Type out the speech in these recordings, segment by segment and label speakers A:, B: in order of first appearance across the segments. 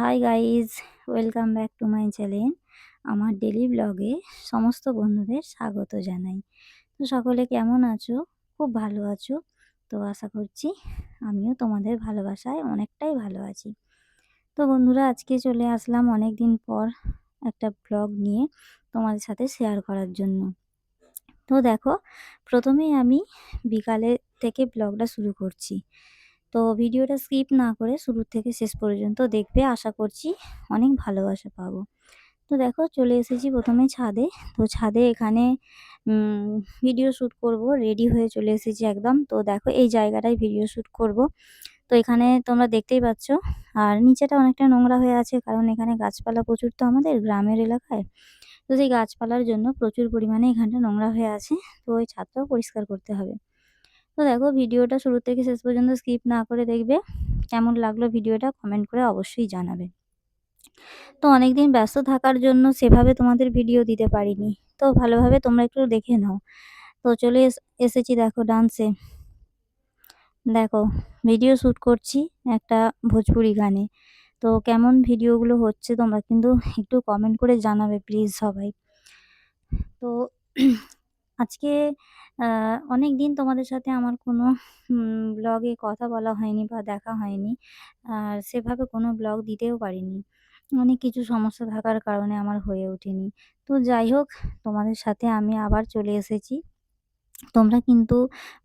A: Hi guys welcome back to my channel আমার daily ব্লগে সমস্ত বন্ধুদের স্বাগত জানাই। তো সকলে কেমন আছো? খুব ভালো আছো? তো আশা করছি আমিও তোমাদের ভালোবাসায় অনেকটাই ভালো আছি। তো বন্ধুরা, আজকে চলে আসলাম অনেক দিন পর একটা ব্লগ নিয়ে তোমাদের সাথে শেয়ার করার জন্য। তো দেখো, প্রথমেই আমি বিকালে থেকে ব্লগটা শুরু করছি। তো ভিডিওটা স্কিপ না করে শুরু থেকে শেষ পর্যন্ত দেখবে। আশা করছি অনেক ভালোবাসা পাবো। তো দেখো, চলে এসেছি প্রথমে ছাদে। তো ছাদে এখানে ভিডিও শ্যুট করব। রেডি হয়ে চলে এসেছি একদম। তো দেখো, এই জায়গাটায় ভিডিও শ্যুট করব। তো এখানে তোমরা দেখতেই পাচ্ছ, আর নিচেটা অনেকটা নোংরা হয়ে আছে, কারণ এখানে গাছপালা প্রচুর তো আমাদের গ্রামের এলাকায়। তো সেই গাছপালার জন্য প্রচুর পরিমাণে এখানটা নোংরা হয়ে আছে। তো ওই ছাদটাও পরিষ্কার করতে হবে। তো দেখো ভিডিওটা শুরু থেকে শেষ পর্যন্ত স্কিপ না করে দেখবে। কেমন লাগল ভিডিওটা কমেন্ট করে অবশ্যই জানাবে। তো অনেক দিন ব্যস্ত থাকার জন্য সেভাবে তোমাদের ভিডিও দিতে পারিনি। তো ভালোভাবে তোমরা একটু দেখে নাও। তো চলে এসেছি দেখো ডান্সে। দেখো ভিডিও শ্যুট করছি একটা ভোজপুরি গানে। তো কেমন ভিডিওগুলো হচ্ছে তোমরা কিন্তু একটু কমেন্ট করে জানাবে প্লিজ সবাই। তো আজকে অনেক দিন তোমাদের সাথে আমার কোনো ব্লগে কথা বলা হয়নি বা দেখা হয়নি। আর সেভাবে কোনো ব্লগ দিতেও পারিনি। অনেক কিছু সমস্যা থাকার কারণে আমার হয়ে ওঠেনি। তো যাই হোক, তোমাদের সাথে আমি আবার চলে এসেছি। তোমরা কিন্তু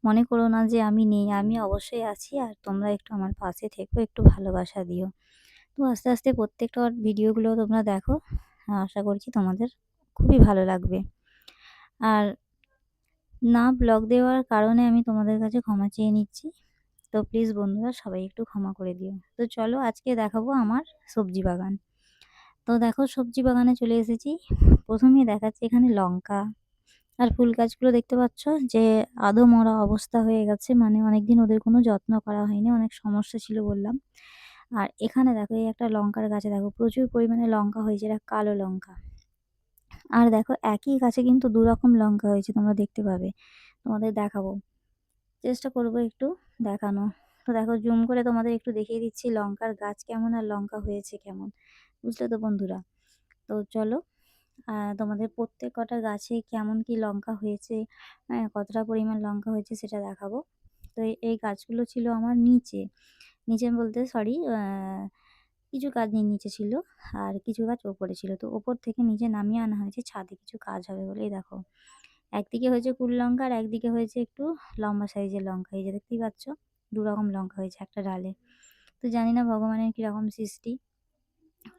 A: মনে করো না যে আমি নেই, আমি অবশ্যই আছি। আর তোমরা একটু আমার পাশে থেকো, একটু ভালোবাসা দিও। তো আস্তে আস্তে প্রত্যেকটা ভিডিওগুলো তোমরা দেখো। আশা করছি তোমাদের খুবই ভালো লাগবে। আর না ব্লগ দেওয়ার কারণে আমি তোমাদের কাছে ক্ষমা চেয়ে নিচ্ছি। তো প্লিজ বন্ধুরা সবাই একটু ক্ষমা করে দিও। তো চলো আজকে দেখাবো আমার সবজি বাগান। তো দেখো সবজি বাগানে চলে এসেছি। প্রথমেই দেখাচ্ছি এখানে লঙ্কা আর ফুল গাছগুলো দেখতে পাচ্ছ যে আদো মরা অবস্থা হয়ে গেছে। মানে অনেকদিন ওদের কোনো যত্ন করা হয়নি, অনেক সমস্যা ছিল বললাম। আর এখানে দেখো এই একটা লঙ্কার গাছে দেখো প্রচুর পরিমাণে লঙ্কা হয়েছে, এটা কালো লঙ্কা। আর দেখো একই গাছে কিন্তু দু রকম লঙ্কা হয়েছে, তোমরা দেখতে পাবে। তোমাদের দেখাবো। চেষ্টা করব একটু দেখানো। তো দেখো, জুম করে তোমাদের একটু দেখিয়ে দিচ্ছি লঙ্কার গাছ কেমন আর লঙ্কা হয়েছে কেমন। বুঝলে তো বন্ধুরা? তো চলো তোমাদের প্রত্যেক কটা গাছে কেমন কি লঙ্কা হয়েছে হ্যাঁ কতটা পরিমাণ লঙ্কা হয়েছে সেটা দেখাবো। তো এই গাছগুলো ছিল আমার নিচে। নিচে বলতে সরি কিছু কাজ নিচে ছিল আর কিছু গাছ ওপরে ছিল। তো ওপর থেকে নিচে নামিয়ে আনা হয়েছে, ছাদে কিছু কাজ হবে বলেই দেখো, একদিকে হয়েছে কুল লঙ্কা আর একদিকে হয়েছে একটু লম্বা সাইজের লঙ্কা। এই যে দেখতেই পাচ্ছ, দু রকম লঙ্কা হয়েছে একটা ডালে। তো জানি না ভগবানের কীরকম সৃষ্টি।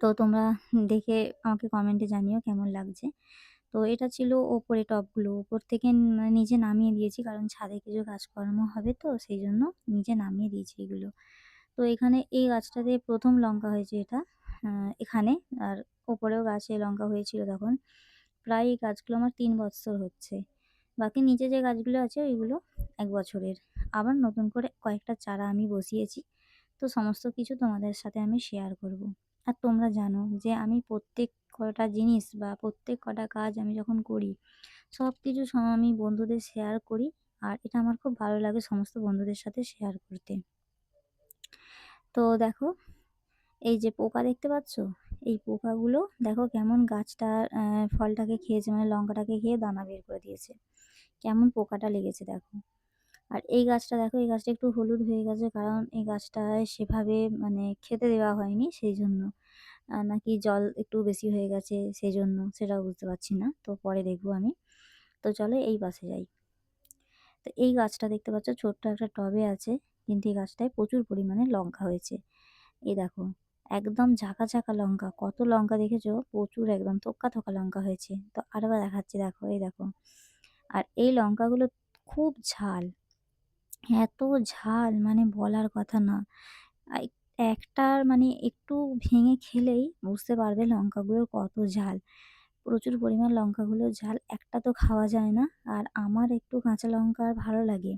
A: তো তোমরা দেখে আমাকে কমেন্টে জানিও কেমন লাগছে। তো এটা ছিল ওপরে টপগুলো। ওপর থেকে মানে নিচে নামিয়ে দিয়েছি কারণ ছাদে কিছু কাজকর্ম হবে তো, সেই জন্য নিচে নামিয়ে দিয়েছি এগুলো। তো এখানে এই গাছটাতে প্রথম লঙ্কা হয়েছে এটা এখানে। আর ওপরেও গাছে লঙ্কা হয়েছিল তখন। প্রায় এই গাছগুলো আমার তিন বছর হচ্ছে। বাকি নিচে যে গাছগুলো আছে, ওইগুলো এক বছরের। আবার নতুন করে কয়েকটা চারা আমি বসিয়েছি। তো সমস্ত কিছু তোমাদের সাথে আমি শেয়ার করব। আর তোমরা জানো যে আমি প্রত্যেক কটা জিনিস বা প্রত্যেক কটা কাজ আমি যখন করি, সব কিছু আমি বন্ধুদের শেয়ার করি। আর এটা আমার খুব ভালো লাগে সমস্ত বন্ধুদের সাথে শেয়ার করতে। তো দেখো, এই যে পোকা দেখতে পাচ্ছ? এই পোকাগুলো দেখো কেমন গাছটার ফলটাকে খেয়েছে মানে লঙ্কাটাকে খেয়ে দানা বের করে দিয়েছে। কেমন পোকাটা লেগেছে দেখো। আর এই গাছটা দেখো, এই গাছটা একটু হলুদ হয়ে গেছে কারণ এই গাছটায় সেভাবে মানে খেতে দেওয়া হয়নি সেই জন্য নাকি জল একটু বেশি হয়ে গেছে সেই জন্য সেটাও বুঝতে পারছি না। তো পরে দেখব আমি। তো চলো এই পাশে যাই। তো এই গাছটা দেখতে পাচ্ছ, ছোট্ট একটা টবে আছে। কিন্তু এই গাছটায় প্রচুর পরিমাণে লঙ্কা হয়েছে। এই দেখো, একদম ঝাঁকা ঝাঁকা লঙ্কা, কত লঙ্কা দেখেছ? প্রচুর একদম থোক্কা থোকা লঙ্কা হয়েছে। তো আরেকবার দেখাচ্ছি, দেখো, এই দেখো। আর এই লঙ্কাগুলো খুব ঝাল, এত ঝাল মানে বলার কথা না। একটার মানে একটু ভেঙে খেলেই বুঝতে পারবে লঙ্কাগুলোর কত ঝাল। প্রচুর পরিমাণ লঙ্কাগুলো ঝাল একটা তো খাওয়া যায় না। আর আমার একটু কাঁচা লঙ্কা ভালো লাগে।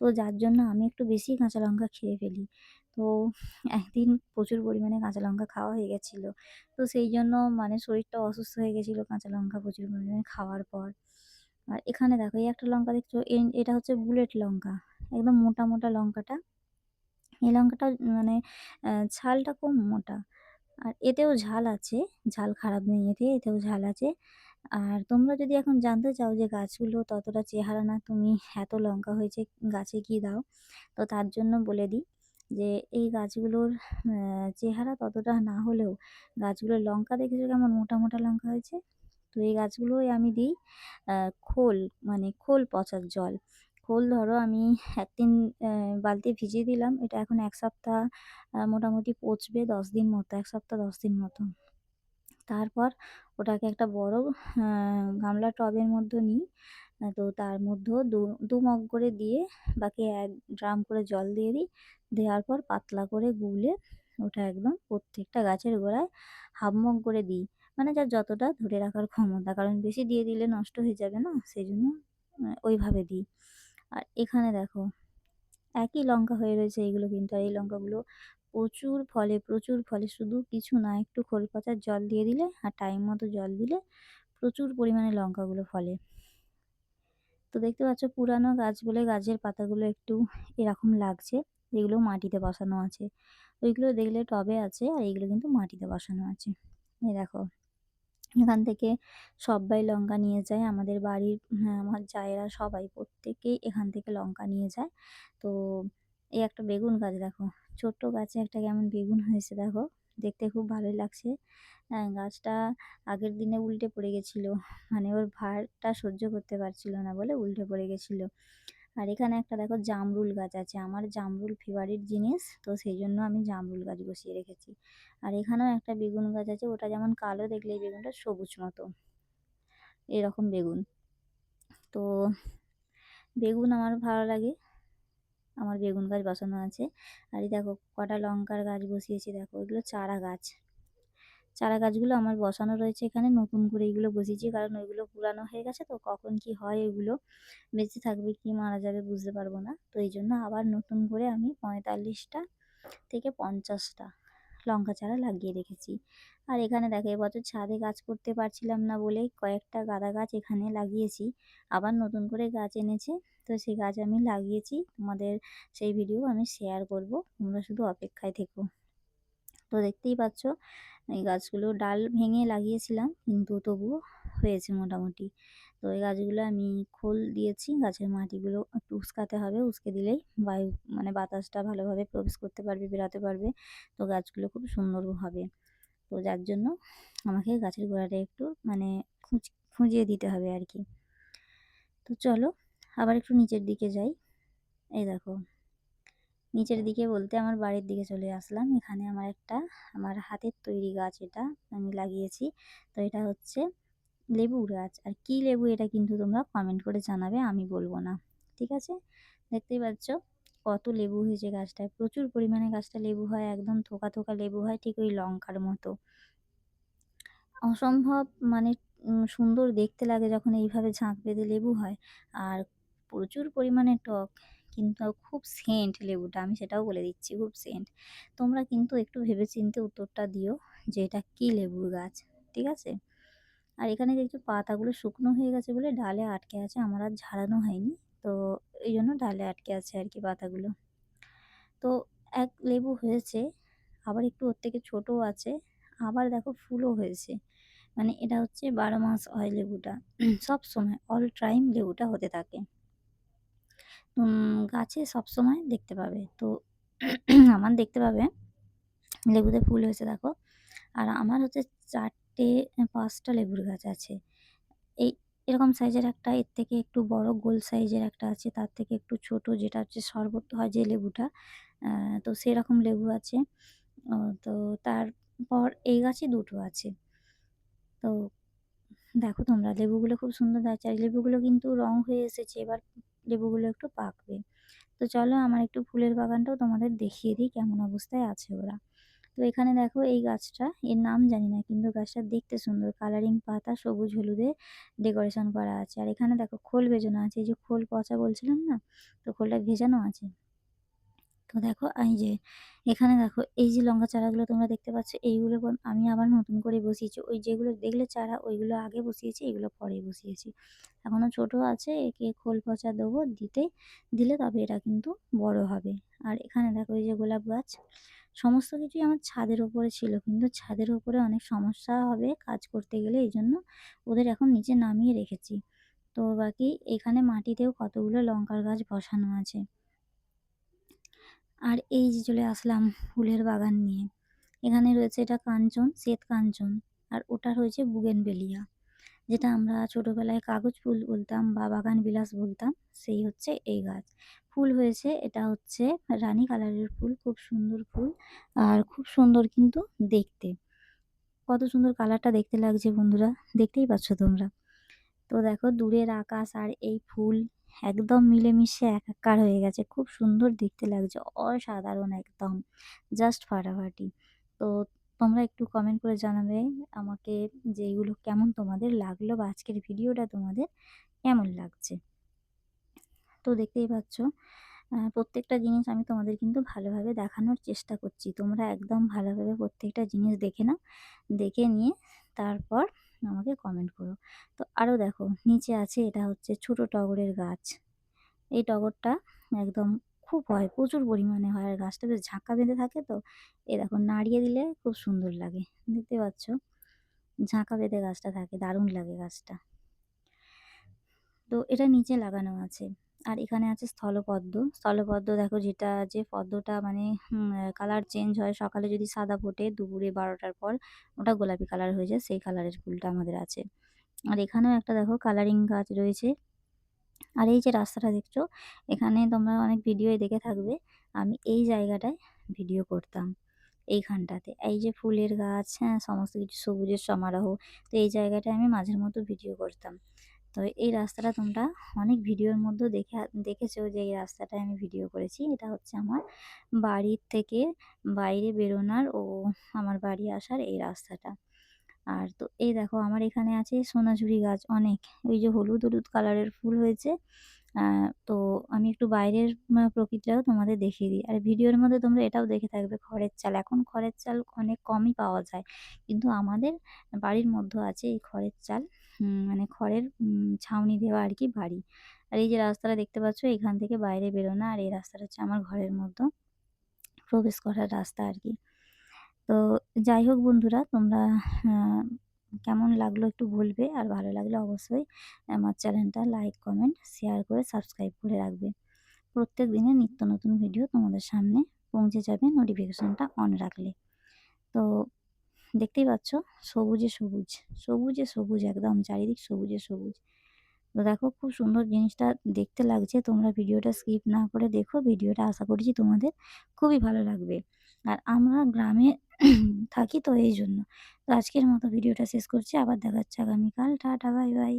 A: তো যার জন্য আমি একটু বেশি কাঁচা লঙ্কা খেয়ে ফেলি। তো একদিন প্রচুর পরিমাণে কাঁচা লঙ্কা খাওয়া হয়ে গেছিল। তো সেই জন্য মানে শরীরটা অসুস্থ হয়ে গেছিল কাঁচা লঙ্কা প্রচুর পরিমাণে খাওয়ার পর। আর এখানে দেখো, এই একটা লঙ্কা দেখছ এটা হচ্ছে বুলেট লঙ্কা, একদম মোটা মোটা লঙ্কাটা। এই লঙ্কাটা মানে ছালটা খুব মোটা। আর এতেও ঝাল আছে। ঝাল খারাপ নেই এতে, এতেও ঝাল আছে। আর তোমরা যদি এখন জানতে চাও যে গাছগুলো ততটা চেহারা না, তুমি এত লঙ্কা হয়েছে গাছে কি দাও। তো তার জন্য বলে দিই যে এই গাছগুলোর চেহারা ততটা না হলেও গাছগুলোর লঙ্কা দেখেছ কেমন মোটা মোটা লঙ্কা হয়েছে? তো এই গাছগুলোই আমি দিই খোল মানে খোল পচার জল। খোল ধরো, আমি একদিন বালতি ভিজিয়ে দিলাম, এটা এখন এক সপ্তাহ মোটামুটি পচবে দশ দিন মতো, এক সপ্তাহ দশ দিন মতো। তারপর ওটাকে একটা বড় গামলা টবের মধ্যে নিই তো তার মধ্যেও দু দু মগ করে দিয়ে বাকি এক ড্রাম করে জল দিয়ে দিই, দেওয়ার পর পাতলা করে গুলে ওটা একদম প্রত্যেকটা গাছের গোড়ায় হাফ মগ করে দিই। মানে যার যতটা ধরে রাখার ক্ষমতা, কারণ বেশি দিয়ে দিলে নষ্ট হয়ে যাবে না সেই জন্য ওইভাবে দিই। আর এখানে দেখো, একই লঙ্কা হয়ে রয়েছে এইগুলো কিন্তু। আর এই লঙ্কাগুলো প্রচুর ফলে প্রচুর ফলে শুধু কিছু না, একটু খোল পচার জল দিয়ে দিলে আর টাইম মতো জল দিলে প্রচুর পরিমাণে লঙ্কাগুলো ফলে। তো দেখতে পাচ্ছ পুরানো গাছ বলে গাছের পাতাগুলো একটু এরকম লাগছে, যেগুলো মাটিতে বসানো আছে। ওইগুলো দেখলে টবে আছে আর এইগুলো কিন্তু মাটিতে বসানো আছে। এই দেখো। এখান থেকে সব্বাই লঙ্কা নিয়ে যায়। আমাদের বাড়ির হ্যাঁ, আমার জায়েরা সবাই প্রত্যেকেই এখান থেকে লঙ্কা নিয়ে যায়। তো এই একটা বেগুন গাছ দেখো ছোট্ট গাছে একটা কেমন বেগুন হয়েছে দেখো দেখতে খুব ভালোই লাগছে। হ্যাঁ, গাছটা আগের দিনে উল্টে পড়ে গেছিল মানে ওর ভারটা সহ্য করতে পারছিল না বলে উল্টে পড়ে গেছিল। আর এখানে একটা দেখো জামরুল গাছ আছে। আমার জামরুল ফেভারিট জিনিস, তো সেই জন্য আমি জামরুল গাছ বসিয়ে রেখেছি। আর এখানেও একটা বেগুন গাছ আছে, ওটা যেমন কালো দেখলে এই বেগুনটা সবুজ মতো। এরকম বেগুন। তো বেগুন আমার ভালো লাগে। আমার বেগুন গাছ বসানো আছে। আর এই দেখো কটা লঙ্কার গাছ বসিয়েছি, দেখো এগুলো চারা গাছ। চারা গাছগুলো আমার বসানো রয়েছে এখানে। নতুন করে এইগুলো বসিয়েছি, কারণ ওইগুলো পুরানো হয়ে গেছে তো কখন কি হয় এগুলো বেঁচে থাকবে, কি মারা যাবে বুঝতে পারব না। তো এই জন্য আবার নতুন করে আমি পঁয়তাল্লিশটা থেকে পঞ্চাশটা লঙ্কা চারা লাগিয়ে রেখেছি। আর এখানে দেখো এবছর ছাদে গাছ করতে পারছিলাম না বলে কয়েকটা গাঁদা গাছ এখানে লাগিয়েছি। আবার নতুন করে গাছ এনেছে, তো সেই গাছ আমি লাগিয়েছি। তোমাদের সেই ভিডিও আমি শেয়ার করব, তোমরা শুধু অপেক্ষায় থেকো। তো দেখতেই পাচ্ছ, এই গাছগুলো ডাল ভেঙে লাগিয়েছিলাম, কিন্তু তবুও হয়েছে মোটামুটি। তো এই গাছগুলো আমি খোল দিয়েছি, গাছের মাটিগুলো একটু উস্কাতে হবে, উস্কে দিলেই বায়ু মানে বাতাসটা ভালোভাবে প্রবেশ করতে পারবে, বেরাতে পারবে। তো গাছগুলো খুব সুন্দর হবে। তো যার জন্য আমাকে গাছের গোড়াটা একটু মানে খুঁজ, খুঁজিয়ে দিতে হবে আর কি। তো চলো, আবার একটু নিচের দিকে যাই। এই দেখো। নিচের দিকে বলতে আমার বাড়ির দিকে চলে আসলাম। এখানে আমার একটা, আমার হাতের তৈরি গাছ এটা আমি লাগিয়েছি। তো এটা হচ্ছে লেবু গাছ। আর কি লেবু এটা কিন্তু তোমরা কমেন্ট করে জানাবে, আমি বলব না। ঠিক আছে? দেখতেই পাচ্ছ কত লেবু হয়েছে গাছটায়। প্রচুর পরিমাণে গাছটা লেবু হয়, একদম থোকা থোকা লেবু হয়, ঠিক ওই লঙ্কার মতো। অসম্ভব মানে সুন্দর দেখতে লাগে যখন এইভাবে ঝাঁক বেঁধে লেবু হয়। আর প্রচুর পরিমাণে টক। কিন্তু খুব সেন্ট লেবুটা, আমি সেটাও বলে দিচ্ছি খুব সেন্ট। তোমরা কিন্তু একটু ভেবে চিনতে উত্তরটা দিও যে এটা কী লেবুর গাছ, ঠিক আছে? আর এখানে দেখছ পাতাগুলো শুকনো হয়ে গেছে বলে ডালে আটকে আছে, আমার আর ঝাড়ানো হয়নি। তো এই জন্য ডালে আটকে আছে আর কি পাতাগুলো। তো এক লেবু হয়েছে, আবার একটু ওর থেকে ছোটও আছে, আবার দেখো ফুলও হয়েছে। মানে এটা হচ্ছে বারো মাস হয় লেবুটা। সব সময় অল টাইম লেবুটা হতে থাকে। গাছে সবসময় দেখতে পাবে। তো আমার দেখতে পাবে। লেবুতে ফুল হয়েছে, দেখো। আর আমার হচ্ছে চারটে পাঁচটা লেবুর গাছ আছে। এই এরকম সাইজের একটা, এর থেকে একটু বড় গোল সাইজের একটা আছে। তার থেকে একটু ছোট, যেটা হচ্ছে শরবত হয় যে লেবুটা। তো সেরকম লেবু আছে। তো তারপর এই গাছে দুটো আছে। তো দেখো তোমরা, লেবুগুলো খুব সুন্দর দেখাচ্ছে। আর লেবুগুলো কিন্তু রং হয়ে এসেছে। এবার লেবুগুলো একটু পাকবে। তো চলো আমার একটু ফুলের বাগানটাও তোমাদের দেখিয়ে দিই কেমন অবস্থায় আছে ওরা। তো এখানে দেখো এই গাছটা, এর নাম জানি না কিন্তু গাছটা দেখতে সুন্দর। কালারিং পাতা, সবুজ হলুদে ডেকোরেশন করা আছে। আর এখানে দেখো খোল ভেজানো আছে। এই যে খোল পচা বলছিলাম না? তো খোলটা ভেজানো আছে। তো দেখো, এই যে এখানে দেখো, এই যে লঙ্কা চারাগুলো তোমরা দেখতে পাচ্ছ, এইগুলো আমি আবার নতুন করে বসিয়েছি ওই যেগুলো দেখলে চারা, ওইগুলো আগে বসিয়েছি, এগুলো পরে বসিয়েছি এখনও ছোট আছে, একে খোল পচা দেবো, দিতে, দিলে তবে এটা কিন্তু বড় হবে আর এখানে দেখো, এই যে গোলাপ গাছ, সমস্ত কিছুই আমার ছাদের ওপরে ছিল। কিন্তু ছাদের ওপরে অনেক সমস্যা হবে কাজ করতে গেলে, এই জন্য ওদের এখন নিচে নামিয়ে রেখেছি। তো বাকি এখানে মাটিতেও কতগুলো লঙ্কার গাছ বসানো আছে। আর এই যে চলে আসলাম ফুলের বাগান নিয়ে। এখানে রয়েছে এটা কাঞ্চন, শ্বেত কাঞ্চন আর ওটা রয়েছে বুগেনভেলিয়া। যেটা আমরা ছোটোবেলায় কাগজ ফুল বলতাম বা বাগান বিলাস বলতাম, সেই হচ্ছে এই গাছ। ফুল হয়েছে এটা হচ্ছে রানী কালারের ফুল, খুব সুন্দর ফুল আর খুব সুন্দর কিন্তু দেখতে। কত সুন্দর কালারটা দেখতে লাগছে বন্ধুরা, দেখতেই পাচ্ছ তোমরা। তো দেখো দূরের আকাশ আর এই ফুল একদম মিলেমিশে একাকার হয়ে গেছে। খুব সুন্দর দেখতে লাগছে, অসাধারণ একদম, জাস্ট ফাটাফাটি। তো তোমরা একটু কমেন্ট করে জানাবে আমাকে যে এগুলো কেমন তোমাদের লাগল বা আজকের ভিডিওটা তোমাদের কেমন লাগছে। তো দেখতেই পাচ্ছ প্রত্যেকটা জিনিস আমি তোমাদের কিন্তু ভালোভাবে দেখানোর চেষ্টা করছি। তোমরা একদম ভালোভাবে প্রত্যেকটা জিনিস দেখে নাও। দেখে নিয়ে তারপর আমাকে কমেন্ট করো। তো আরও দেখো নিচে আছে এটা হচ্ছে ছোট টগরের গাছ। এই টগরটা একদম খুব হয়, প্রচুর পরিমাণে হয় আর গাছটা বেশ ঝাঁকা বেঁধে থাকে তো। এ দেখো নাড়িয়ে দিলে খুব সুন্দর লাগে। দেখতে পাচ্ছ? ঝাঁকা বেঁধে গাছটা থাকে, দারুণ লাগে গাছটা। তো এটা নিচে লাগানো আছে। আর এখানে আছে স্থলপদ্ম। স্থলপদ্ম দেখো যেটা যে পদ্মটা মানে কালার চেঞ্জ হয়। সকালে যদি সাদা ফোটে, দুপুরে ১২টার পর ওটা গোলাপি কালার হয়ে যায়, সেই কালারের ফুলটা আমাদের আছে। আর এখানেও একটা দেখো কালারিং গাছ রয়েছে। আর এই যে রাস্তাটা দেখছ, এখানে তোমরা অনেক ভিডিওয় দেখে থাকবে। আমি এই জায়গাটায় ভিডিও করতাম, এইখানটাতে। এই যে ফুলের গাছ, হ্যাঁ? সমস্ত কিছু সবুজের সমারোহ। তো এই জায়গাটায় আমি মাঝের মধ্যে ভিডিও করতাম। তো এই রাস্তাটা তোমরা অনেক ভিডিওর মধ্যে দেখে দেখেছ যে এই রাস্তাটায় আমি ভিডিও করেছি। এটা হচ্ছে আমার বাড়ির থেকে বাইরে বেরোনার ও আমার বাড়ি আসার এই রাস্তাটা। আর তো এই দেখো আমার এখানে আছে সোনাঝুরি গাছ অনেক। ওই যে হলুদ, হলুদ কালারের ফুল হয়েছে। তো আমি একটু বাইরের প্রকৃতিটাও তোমাদের দেখিয়ে দিই। আর ভিডিওর মধ্যে তোমরা এটাও দেখে থাকবে, খড়ের চাল। এখন খড়ের চাল অনেক কমই পাওয়া যায়। কিন্তু আমাদের বাড়ির মধ্যে আছে এই খড়ের চাল। মানে খড়ের ছাউনি দেওয়া আর কি বাড়ি। আর এই যে রাস্তাটা দেখতে পাচ্ছ, এখান থেকে বাইরে বেরোনো আর এই রাস্তাটা হচ্ছে আমার ঘরের মধ্যে প্রবেশ করার রাস্তা আর কি তো যাই হোক বন্ধুরা, তোমরা কেমন লাগল একটু বলবে। আর ভালো লাগলে অবশ্যই আমার চ্যানেলটা লাইক, কমেন্ট, শেয়ার করে সাবস্ক্রাইব করে রাখবে। প্রত্যেক দিনের নিত্য নতুন ভিডিও তোমাদের সামনে পৌঁছে যাবে নোটিফিকেশানটা অন রাখলে। তো দেখতেই পাচ্ছ সবুজে সবুজ, সবুজে সবুজ একদম চারিদিক সবুজে সবুজ। তো দেখো খুব সুন্দর জিনিসটা দেখতে লাগছে। তোমরা ভিডিওটা স্কিপ না করে দেখো। ভিডিওটা আশা করছি তোমাদের খুবই ভালো লাগবে। আর আমরা গ্রামে থাকি তো এই জন্য তো আজকের মতো ভিডিওটা শেষ করছি। আবার দেখাচ্ছি হচ্ছে আগামীকাল। Tata, bye bye.